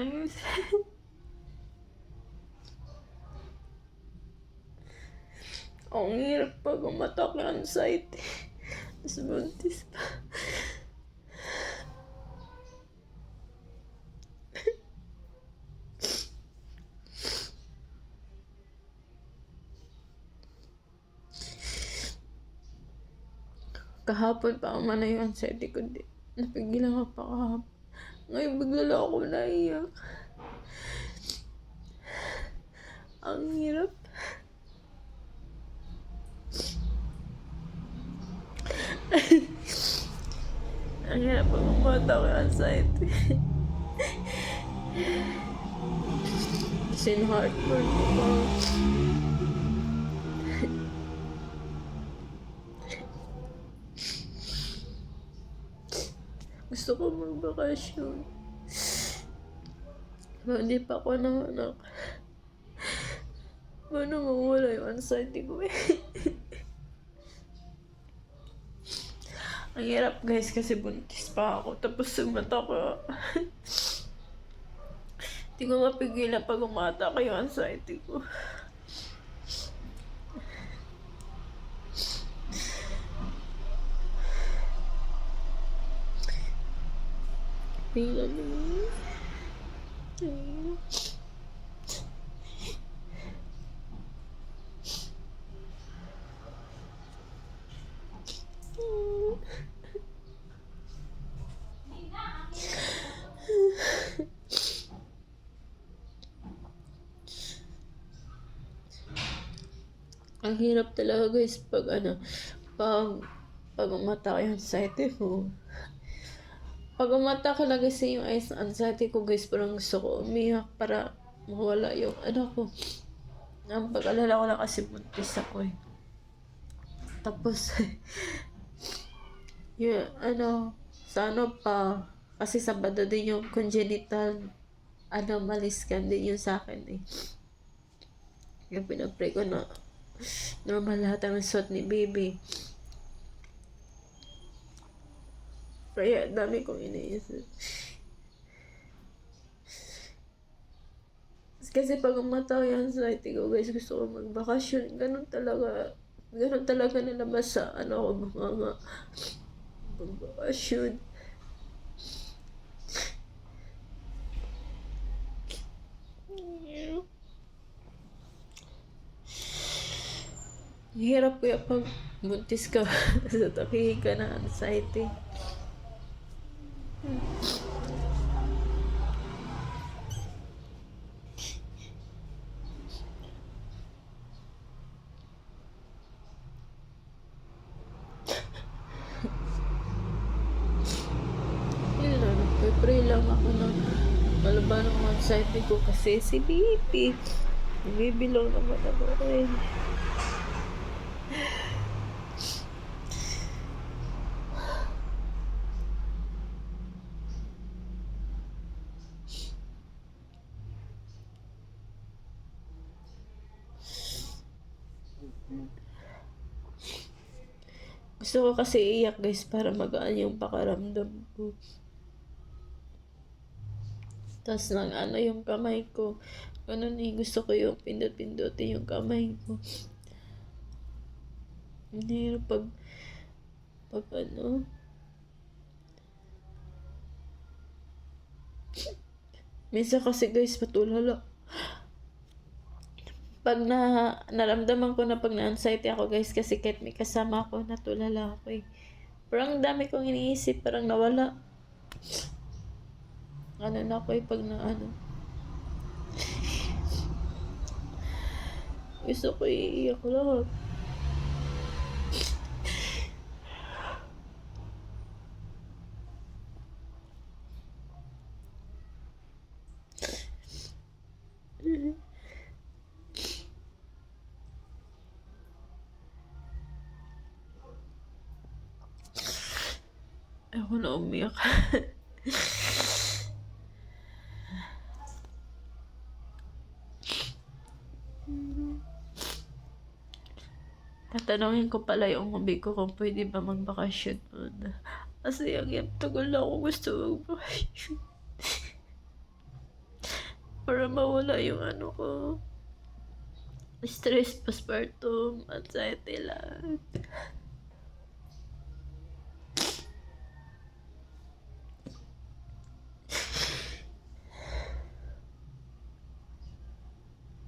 Ayos. Ang hirap pag umatak yung anxiety. Tapos buntis pa. Kahapon pa ako man yung anxiety ko. Napigilan ako pa kahapon. Ngayon bigla lang ako naiyak. Ang hirap. Ang hirap pag umata ko anxiety. Sin heartburn ko Gusto ko magbakasyon. Hindi pa ako nanganak. Paano mawala yung anxiety ko eh? Ang hirap guys kasi buntis pa ako. Tapos sumata ko. Hindi ko mapigilan pag umata ko yung anxiety ko. Mo. Ayun. Ang hirap talaga guys pag ano, pag pag umata yung anxiety mo. Pag umata ka lang kasi yung eyes anxiety ko guys, parang gusto ko umiyak para mawala yung ano ko. Ang pag-alala ko lang kasi buntis ako eh. Tapos, yun, ano, sa ano pa, kasi Sabado din yung congenital anomalies scan din yun sa akin eh. Yung pinapray ko na normal lahat ang suot ni baby. Kaya dami kong iniisip. Kasi pag umataw yung anxiety ko, guys, gusto ko magbakasyon. Ganun talaga. Ganun talaga nilabas sa ano ko, mga. Magbakasyon. Hirap kaya pag buntis ka sa takihin ka na anxiety. Yun lang, nagpe-pray lang ako na malaban ang anxiety ko kasi si Bibi. Si Bibi lang naman ako eh. Gusto ko kasi iyak guys para magaan yung pakaramdam ko. Tapos lang ano yung kamay ko. Ganun eh, gusto ko yung pindot-pindotin yung kamay ko. Hindi pag pag ano Minsan kasi guys patulala pag na naramdaman ko na pag na-anxiety ako guys kasi kahit may kasama ako natulala ako eh. Pero ang dami kong iniisip parang nawala. Ano na ako eh pag na ano. Gusto ko iiyak lahat. Ako na umiyak. Tatanungin ko pala yung hobby ko kung pwede ba magbakasyon muna. Kasi ang yap tagal na ako gusto magbakasyon. Para mawala yung ano ko. Stress, postpartum, anxiety, lahat.